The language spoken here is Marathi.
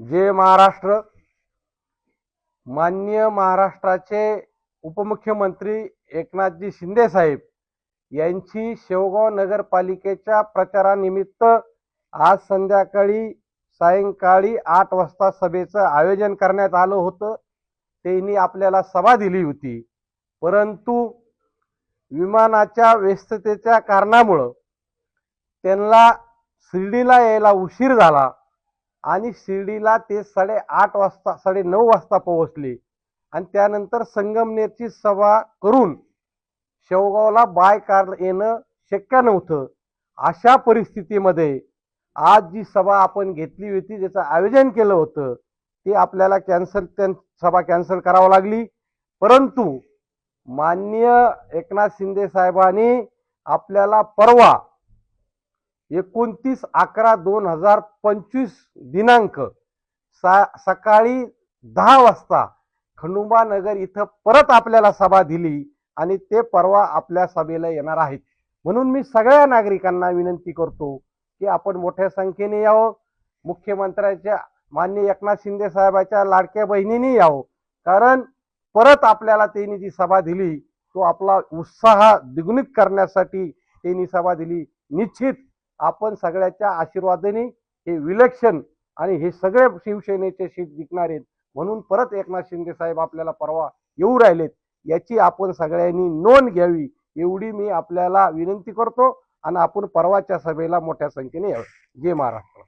जय महाराष्ट्र मान्य महाराष्ट्राचे उपमुख्यमंत्री एकनाथजी शिंदे साहेब यांची शेवगाव नगरपालिकेच्या प्रचारानिमित्त आज संध्याकाळी सायंकाळी आठ वाजता सभेचं आयोजन करण्यात आलं होतं. त्यांनी आपल्याला सभा दिली होती. परंतु विमानाच्या व्यस्ततेच्या कारणामुळं त्यांना शिर्डीला यायला उशीर झाला. आणि शिर्डीला ते साडेआठ वाजता साडे नऊ वाजता पोहोचले. आणि त्यानंतर संगमनेरची सभा करून शेवगावला बाय कार येणं शक्य नव्हतं. अशा परिस्थितीमध्ये आज जी सभा आपण घेतली होती ज्याचं आयोजन केलं होतं ते आपल्याला कॅन्सल त्या सभा कॅन्सल करावं लागली. परंतु माननीय एकनाथ शिंदे साहेबांनी आपल्याला परवा एकोणतीस अकरा दोन हजार पंचवीस दिनांक सा सकाळी दहा वाजता खंडुबा नगर इथं परत आपल्याला सभा दिली आणि ते परवा आपल्या सभेला येणार आहेत. म्हणून मी सगळ्या नागरिकांना विनंती करतो की आपण मोठ्या संख्येने यावं. मुख्यमंत्र्याच्या मान्य एकनाथ शिंदे साहेबाच्या लाडक्या बहिणीने यावं. कारण परत आपल्याला त्यांनी जी सभा दिली तो आपला उत्साह द्विगुणित करण्यासाठी त्यांनी सभा दिली. निश्चित आपण सगळ्याच्या आशीर्वादाने हे विलक्षण आणि हे सगळे शिवसेनेचे शीट जिंकणार आहेत. म्हणून परत एकनाथ शिंदे साहेब आपल्याला परवा येऊ राहिलेत. याची आपण सगळ्यांनी नोंद घ्यावी एवढी मी आपल्याला विनंती करतो. आणि आपण परवाच्या सभेला मोठ्या संख्येने यावं. जय महाराष्ट्र.